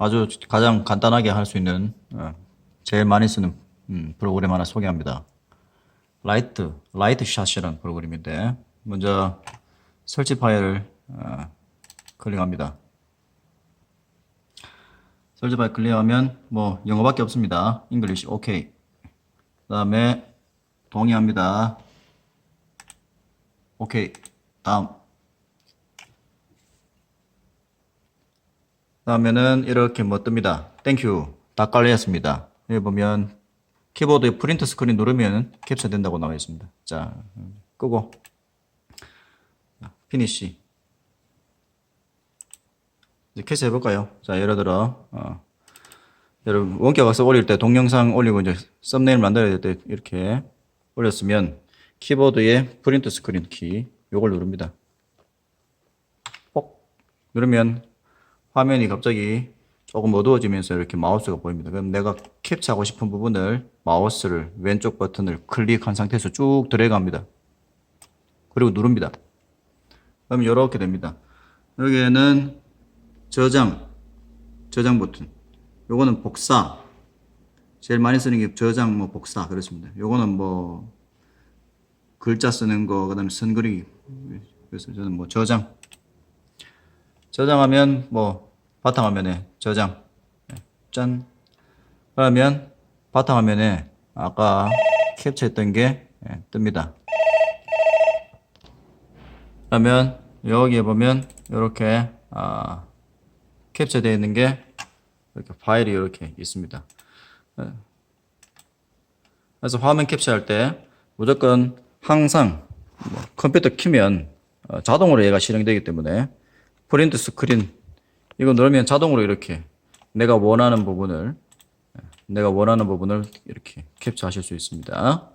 아주 가장 간단하게 할 수 있는 어, 제일 많이 쓰는 음, 프로그램 하나 소개합니다. 라이트, 라이트 샷이라는 프로그램인데 먼저 설치 파일을 어, 클릭합니다. 설치 파일 클릭하면 뭐 영어밖에 없습니다. English OK. 그다음에 동의합니다. 오케이. 다음. 다음에는 이렇게 뭐 뜹니다. 땡큐. 다 깔렸습니다. 여기 보면 키보드에 프린트 스크린 누르면 캡처 된다고 나와 있습니다. 자, 끄고 피니시. 이제 캐치 해볼까요? 자, 예를 들어, 어, 여러분 원격 학습 올릴 때 동영상 올리고 이제 썸네일 만들어야 될 때 이렇게 올렸으면 키보드에 프린트 스크린 키 요걸 누릅니다. 뽁 누르면 화면이 갑자기 조금 어두워지면서 이렇게 마우스가 보입니다. 그럼 내가 캡처하고 싶은 부분을 마우스를 왼쪽 버튼을 클릭한 상태에서 쭉 드래그합니다. 그리고 누릅니다. 그럼 이렇게 됩니다. 여기에는 저장, 저장 버튼. 요거는 복사. 제일 많이 쓰는 게 저장, 뭐 복사 그렇습니다. 요거는 뭐 글자 쓰는 거, 그다음에 선 그리기. 그래서 저는 뭐 저장. 저장하면 뭐 바탕화면에 저장. 네, 짠. 그러면 바탕화면에 아까 캡처했던 게 예, 뜹니다. 그러면 여기에 보면 이렇게 아, 캡처되어 있는 게 이렇게 파일이 이렇게 있습니다. 예. 그래서 화면 캡처할 때 무조건 항상 뭐 컴퓨터 키면 어, 자동으로 얘가 실행되기 때문에 프린트 스크린 이거 누르면 자동으로 이렇게 내가 원하는 부분을 예, 내가 원하는 부분을 이렇게 캡처하실 수 있습니다.